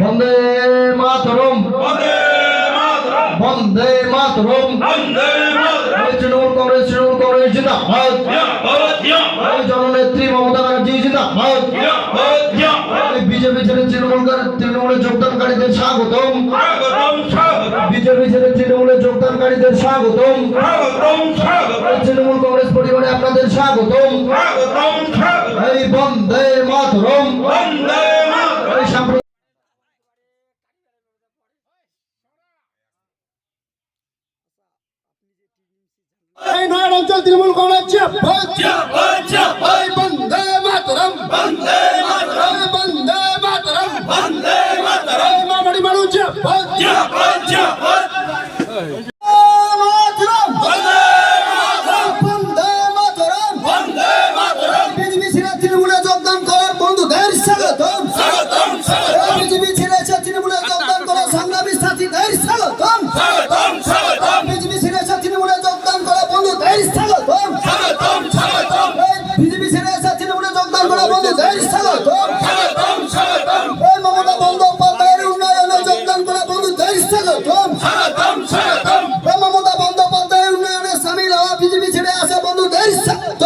বন্দে মাতরম। বন্দে মাতরম। এই তৃণমূল কংগ্রেস তৃণমূল কংগ্রেস জিন্দাবাদ। এই জননেত্রী মমতা ব্যানার্জি জিন্দাবাদ। এই বিজেপি ছেড়ে তৃণমূল তৃণমূলে যোগদানকারীদের স্বাগতম। বিজেপি ছেড়ে তৃণমূলে যোগদানকারীদের স্বাগতম। পরিবারে আপনাদের স্বাগতম। এই বন্দে মাতরম। তৃণমূল কংগ্রেস জিন্দাবাদ এই বন্দে মাতরম। বন্দে মাতরম। বন্দে মাতরম। বন্দে মাতরম। মামাড়ি মানুষ জিন্দাবাদ বিজেপি ছেড়ে এসে তৃণমূলে যোগদান করা বন্ধ। জয় স্বাগত এই মমতা বন্দ্যোপাধ্যায়ের উন্নয়নে যোগদান করা বন্ধু। জয় স্বাগত এই মমতা বন্দ্যোপাধ্যায়ের উন্নয়নে সামিল হওয়া বিজেপি ছেড়ে আসা বন্ধু। জয় স্বাগত